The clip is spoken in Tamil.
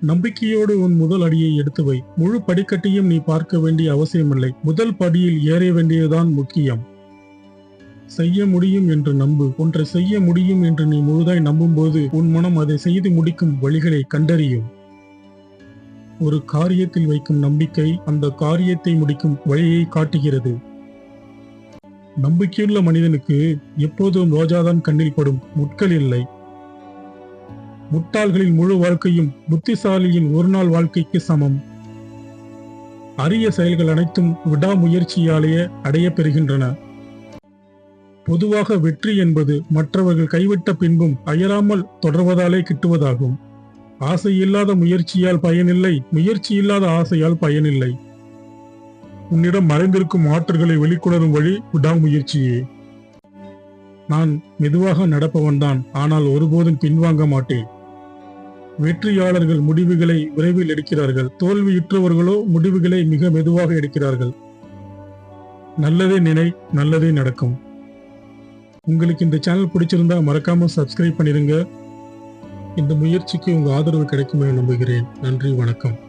நம்பிக்கையோடு உன் முதல் அடியை எடுத்து வை. முழு படிக்கட்டையும் நீ பார்க்க வேண்டிய அவசியமில்லை. முதல் படியில் ஏற வேண்டியதுதான் முக்கியம். செய்ய முடியும் என்று நம்பு. ஒன்றை செய்ய முடியும் என்று நீ முழுதாய் நம்பும்போது உன் மனம் அதை செய்து முடிக்கும் வழிகளை கண்டறியும். ஒரு காரியத்தில் வைக்கும் நம்பிக்கை அந்த காரியத்தை முடிக்கும் வழியை காட்டுகிறது. நம்பிக்கையுள்ள மனிதனுக்கு எப்போதும் ரோஜாதான் கண்ணில் படும். முட்கள் இல்லை. முட்டாள்களின் முழு வாழ்க்கையும் புத்திசாலியின் ஒரு நாள் வாழ்க்கைக்கு சமம். அரிய செயல்கள் அனைத்தும் விடாமுயற்சியாலேயே அடையப்பெறுகின்றன. பொதுவாக வெற்றி என்பது மற்றவர்கள் கைவிட்ட பின்பும் அயராமல் தொடர்வதாலே கிட்டுவதாகும். ஆசை இல்லாத முயற்சியால் பயனில்லை முயற்சி இல்லாத ஆசையால் பயனில்லை. உன்னிடம் மறைந்திருக்கும் ஆற்றல்களை வெளிக்கொணரும் வழி விடாமுயற்சியே. நான் மெதுவாக நடப்பவன்தான் ஆனால் ஒருபோதும் பின்வாங்க மாட்டேன். வெற்றியாளர்கள் முடிவுகளை விரைவில் எடுக்கிறார்கள். தோல்வியுற்றவர்களோ முடிவுகளை மிக மெதுவாக எடுக்கிறார்கள். நல்லதே நினை நல்லதே நடக்கும். உங்களுக்கு இந்த சேனல் பிடிச்சிருந்தா மறக்காம சப்ஸ்கிரைப் பண்ணிருங்க. இந்த முயற்சிக்கு உங்க ஆதரவு கிடைக்குமே நம்புகிறேன். நன்றி வணக்கம்.